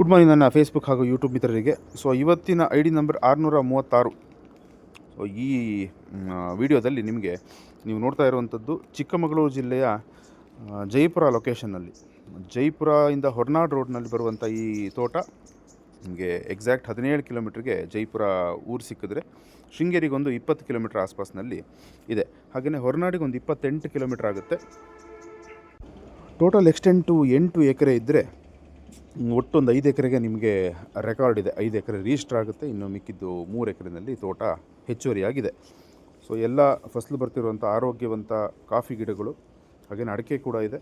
Good morning ನನ್ನ Facebook ಹಾಗೂ YouTube ಮಿತ್ರರಿಗೆ. ಸೊ ಇವತ್ತಿನ ಐ ಡಿ ನಂಬರ್ ಆರುನೂರ ಮೂವತ್ತಾರು ಸೊ ಈ ವಿಡಿಯೋದಲ್ಲಿ ನಿಮಗೆ ನೀವು ನೋಡ್ತಾ ಇರುವಂಥದ್ದು ಚಿಕ್ಕಮಗಳೂರು ಜಿಲ್ಲೆಯ ಜೈಪುರ ಲೊಕೇಶನ್ನಲ್ಲಿ ಜೈಪುರ ಇಂದ ಹೊರನಾಡು ರೋಡ್ನಲ್ಲಿ ಬರುವಂಥ ಈ ತೋಟ ನಿಮಗೆ ಎಕ್ಸಾಕ್ಟ್ ಹದಿನೇಳು ಕಿಲೋಮೀಟ್ರಿಗೆ ಜೈಪುರ ಊರು ಸಿಕ್ಕಿದ್ರೆ ಶೃಂಗೇರಿಗೊಂದು ಇಪ್ಪತ್ತು ಕಿಲೋಮೀಟ್ರ್ ಆಸ್ಪಾಸ್ನಲ್ಲಿ ಇದೆ. ಹಾಗೆಯೇ ಹೊರನಾಡಿಗೆ ಒಂದು ಇಪ್ಪತ್ತೆಂಟು ಕಿಲೋಮೀಟ್ರ್ ಆಗುತ್ತೆ. ಟೋಟಲ್ ಎಕ್ಸ್ಟೆಂಟು ಎಂಟು ಎಕರೆ ಇದ್ದರೆ ಒಟ್ಟು ಒಂದು ಐದು ಎಕರೆಗೆ ನಿಮಗೆ ರೆಕಾರ್ಡ್ ಇದೆ. ಐದು ಎಕರೆ ರಿಜಿಸ್ಟರ್ ಆಗುತ್ತೆ. ಇನ್ನು ಮಿಕ್ಕಿದ್ದು ಮೂರು ಎಕರೆನಲ್ಲಿ ತೋಟ ಹೆಚ್ಚುವರಿಯಾಗಿದೆ ಸೊ ಎಲ್ಲ ಫಸಲು ಬರ್ತಿರುವಂಥ ಆರೋಗ್ಯವಂತ ಕಾಫಿ ಗಿಡಗಳು ಹಾಗೆ ಅಡಿಕೆ ಕೂಡ ಇದೆ.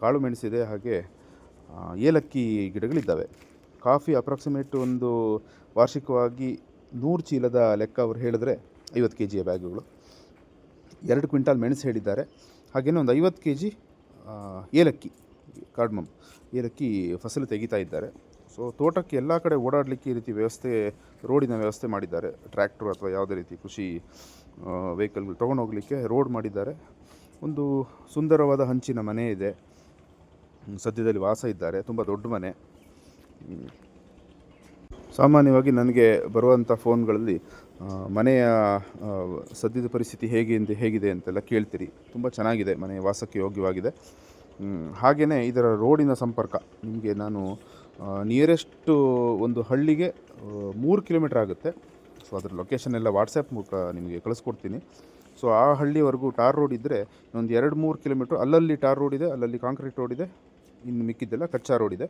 ಕಾಳು ಮೆಣಸಿದೆ ಹಾಗೆ ಏಲಕ್ಕಿ ಗಿಡಗಳಿದ್ದಾವೆ. ಕಾಫಿ ಅಪ್ರಾಕ್ಸಿಮೇಟ್ ಒಂದು ವಾರ್ಷಿಕವಾಗಿ ನೂರು ಚೀಲದ ಲೆಕ್ಕ ಅವರು ಹೇಳಿದ್ರೆ ಐವತ್ತು ಕೆ ಜಿಯ ಬ್ಯಾಗುಗಳು. ಎರಡು ಕ್ವಿಂಟಾಲ್ ಮೆಣಸು ಹೇಳಿದ್ದಾರೆ. ಹಾಗೆಯೇ ಒಂದು ಐವತ್ತು ಕೆ ಜಿ ಏಲಕ್ಕಿ ಕಾರ್ಡ್ಮಮ್ ಏಲಕ್ಕಿ ಫಸಲು ತೆಗಿತಾ ಇದ್ದಾರೆ. ಸೊ ತೋಟಕ್ಕೆ ಎಲ್ಲ ಕಡೆ ಓಡಾಡಲಿಕ್ಕೆ ಈ ರೀತಿ ವ್ಯವಸ್ಥೆ, ರೋಡಿನ ವ್ಯವಸ್ಥೆ ಮಾಡಿದ್ದಾರೆ. ಟ್ರ್ಯಾಕ್ಟರ್ ಅಥವಾ ಯಾವುದೇ ರೀತಿ ಕೃಷಿ ವೆಹಿಕಲ್ಗಳು ತೊಗೊಂಡು ಹೋಗಲಿಕ್ಕೆ ರೋಡ್ ಮಾಡಿದ್ದಾರೆ. ಒಂದು ಸುಂದರವಾದ ಹಂಚಿನ ಮನೆ ಇದೆ. ಸದ್ಯದಲ್ಲಿ ವಾಸ ಇದ್ದಾರೆ. ತುಂಬ ದೊಡ್ಡ ಮನೆ. ಸಾಮಾನ್ಯವಾಗಿ ನನಗೆ ಬರುವಂಥ ಫೋನ್ಗಳಲ್ಲಿ ಮನೆಯ ಸದ್ಯದ ಪರಿಸ್ಥಿತಿ ಹೇಗೆ ಅಂತ ಹೇಗಿದೆ ಅಂತೆಲ್ಲ ಕೇಳ್ತೀರಿ. ತುಂಬ ಚೆನ್ನಾಗಿದೆ. ಮನೆ ವಾಸಕ್ಕೆ ಯೋಗ್ಯವಾಗಿದೆ. ಹಾಗೆಯೇ ಇದರ ರೋಡಿನ ಸಂಪರ್ಕ. ನಿಮಗೆ ನಾನು ನಿಯರೆಸ್ಟು ಒಂದು ಹಳ್ಳಿಗೆ ಮೂರು ಕಿಲೋಮೀಟ್ರ್ ಆಗುತ್ತೆ. ಸೊ ಅದರ ಲೊಕೇಶನ್ ಎಲ್ಲ ವಾಟ್ಸಪ್ ಮೂಲಕ ನಿಮಗೆ ಕಳಿಸ್ಕೊಡ್ತೀನಿ. ಸೊ ಆ ಹಳ್ಳಿವರೆಗೂ ಟಾರ್ ರೋಡ್ ಇದ್ದರೆ ಒಂದು ಎರಡು ಮೂರು ಕಿಲೋಮೀಟ್ರ್ ಅಲ್ಲಲ್ಲಿ ಟಾರ್ ರೋಡ್ ಇದೆ, ಅಲ್ಲಲ್ಲಿ ಕಾಂಕ್ರೀಟ್ ರೋಡ್ ಇದೆ, ಇನ್ನು ಮಿಕ್ಕಿದ್ದೆಲ್ಲ ಕಚ್ಚಾ ರೋಡ್ ಇದೆ.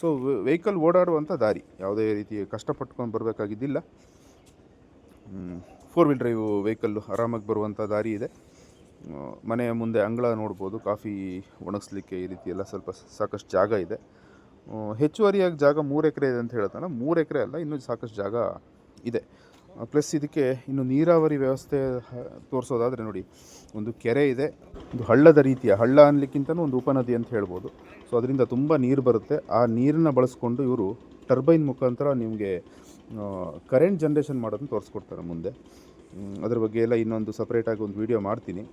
ಸೊ ವೆಹಿಕಲ್ ಓಡಾಡುವಂಥ ದಾರಿ, ಯಾವುದೇ ರೀತಿ ಕಷ್ಟಪಟ್ಕೊಂಡು ಬರಬೇಕಾಗಿದ್ದಿಲ್ಲ. ಫೋರ್ ವೀಲ್ ಡ್ರೈವ್ ವೆಹಿಕಲ್ಲು ಆರಾಮಾಗಿ ಬರುವಂಥ ದಾರಿ ಇದೆ. ಮನೆಯ ಮುಂದೆ ಅಂಗಳ ನೋಡ್ಬೋದು, ಕಾಫಿ ಒಣಗಿಸ್ಲಿಕ್ಕೆ ಈ ರೀತಿ ಎಲ್ಲ ಸ್ವಲ್ಪ ಸಾಕಷ್ಟು ಜಾಗ ಇದೆ. ಹೆಚ್ಚುವರಿಯಾಗಿ ಜಾಗ ಮೂರು ಎಕರೆ ಇದೆ ಅಂತ ಹೇಳ್ತಾನೆ ಮೂರು ಎಕರೆ ಅಲ್ಲ, ಇನ್ನೂ ಸಾಕಷ್ಟು ಜಾಗ ಇದೆ. ಪ್ಲಸ್ ಇದಕ್ಕೆ ಇನ್ನು ನೀರಾವರಿ ವ್ಯವಸ್ಥೆ ತೋರಿಸೋದಾದರೆ ನೋಡಿ, ಒಂದು ಕೆರೆ ಇದೆ, ಒಂದು ಹಳ್ಳದ ರೀತಿಯ, ಹಳ್ಳ ಅನ್ಲಿಕ್ಕಿಂತನೂ ಒಂದು ಉಪನದಿ ಅಂತ ಹೇಳ್ಬೋದು. ಸೊ ಅದರಿಂದ ತುಂಬ ನೀರು ಬರುತ್ತೆ. ಆ ನೀರನ್ನು ಬಳಸ್ಕೊಂಡು ಇವರು ಟರ್ಬೈನ್ ಮುಖಾಂತರ ನಿಮಗೆ ಕರೆಂಟ್ ಜನ್ರೇಷನ್ ಮಾಡೋದನ್ನು ತೋರಿಸ್ಕೊಡ್ತಾರೆ ಮುಂದೆ. ಅದ್ರ ಬಗ್ಗೆ ಎಲ್ಲ ಇನ್ನೊಂದು ಸಪ್ರೇಟಾಗಿ ಒಂದು ವಿಡಿಯೋ ಮಾಡ್ತೀನಿ.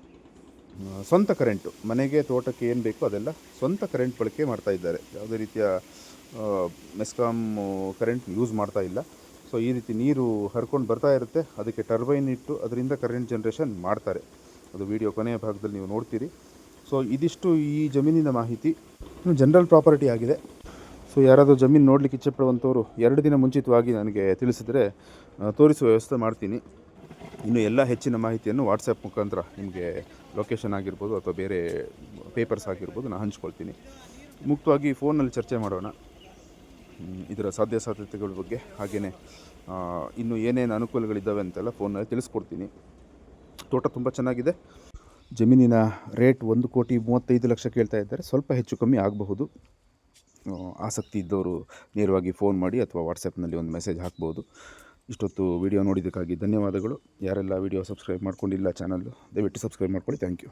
ಸ್ವಂತ ಕರೆಂಟು, ಮನೆಗೆ ತೋಟಕ್ಕೆ ಏನು ಬೇಕೋ ಅದೆಲ್ಲ ಸ್ವಂತ ಕರೆಂಟ್ ಬಳಕೆ ಮಾಡ್ತಾ ಇದ್ದಾರೆ. ಯಾವುದೇ ರೀತಿಯ ಮೆಸ್ಕಾಮ್ ಕರೆಂಟ್ ಯೂಸ್ ಮಾಡ್ತಾ ಇಲ್ಲ. ಸೊ ಈ ರೀತಿ ನೀರು ಹರ್ಕೊಂಡು ಬರ್ತಾ ಇರುತ್ತೆ. ಅದಕ್ಕೆ ಟರ್ಬೈನ್ ಇಟ್ಟು ಅದರಿಂದ ಕರೆಂಟ್ ಜನ್ರೇಷನ್ ಮಾಡ್ತಾರೆ. ಅದು ವಿಡಿಯೋ ಕೊನೆಯ ಭಾಗದಲ್ಲಿ ನೀವು ನೋಡ್ತೀರಿ. ಸೊ ಇದಿಷ್ಟು ಈ ಜಮೀನಿನ ಮಾಹಿತಿ. ಜನರಲ್ ಪ್ರಾಪರ್ಟಿ ಆಗಿದೆ. ಸೊ ಯಾರಾದರೂ ಜಮೀನು ನೋಡಲಿಕ್ಕೆ ಇಚ್ಛೆಪಡುವಂಥವ್ರು ಎರಡು ದಿನ ಮುಂಚಿತವಾಗಿ ನನಗೆ ತಿಳಿಸಿದರೆ ತೋರಿಸುವ ವ್ಯವಸ್ಥೆ ಮಾಡ್ತೀನಿ. ಇನ್ನು ಎಲ್ಲ ಹೆಚ್ಚಿನ ಮಾಹಿತಿಯನ್ನು ವಾಟ್ಸಪ್ ಮುಖಾಂತರ ನಿಮಗೆ ಲೊಕೇಶನ್ ಆಗಿರ್ಬೋದು ಅಥವಾ ಬೇರೆ ಪೇಪರ್ಸ್ ಆಗಿರ್ಬೋದು ನಾನು ಹಂಚ್ಕೊಳ್ತೀನಿ. ಮುಕ್ತವಾಗಿ ಫೋನಲ್ಲಿ ಚರ್ಚೆ ಮಾಡೋಣ. ಇದರ ಸಾಧ್ಯ ಸಾಧ್ಯತೆಗಳ ಬಗ್ಗೆ ಹಾಗೆಯೇ ಇನ್ನು ಏನೇನು ಅನುಕೂಲಗಳಿದ್ದಾವೆ ಅಂತೆಲ್ಲ ಫೋನಲ್ಲಿ ತಿಳಿಸ್ಕೊಡ್ತೀನಿ. ತೋಟ ತುಂಬ ಚೆನ್ನಾಗಿದೆ. ಜಮೀನಿನ ರೇಟ್ ಒಂದು ಕೋಟಿ ಮೂವತ್ತೈದು ಲಕ್ಷ ಕೇಳ್ತಾ ಇದ್ದಾರೆ. ಸ್ವಲ್ಪ ಹೆಚ್ಚು ಕಮ್ಮಿ ಆಗಬಹುದು. ಆಸಕ್ತಿ ಇದ್ದವರು ನೇರವಾಗಿ ಫೋನ್ ಮಾಡಿ ಅಥವಾ ವಾಟ್ಸಪ್ನಲ್ಲಿ ಒಂದು ಮೆಸೇಜ್ ಹಾಕ್ಬೋದು. ಇಷ್ಟೊತ್ತು ವಿಡಿಯೋ ನೋಡಿದ್ದಕ್ಕಾಗಿ ಧನ್ಯವಾದಗಳು. ಯಾರೆಲ್ಲ ವಿಡಿಯೋ ಸಬ್ಸ್ಕ್ರೈಬ್ ಮಾಡ್ಕೊಂಡಿಲ್ಲ ಚಾನಲ್ ದಯವಿಟ್ಟು ಸಬ್ಸ್ಕ್ರೈಬ್ ಮಾಡ್ಕೊಳ್ಳಿ. Thank you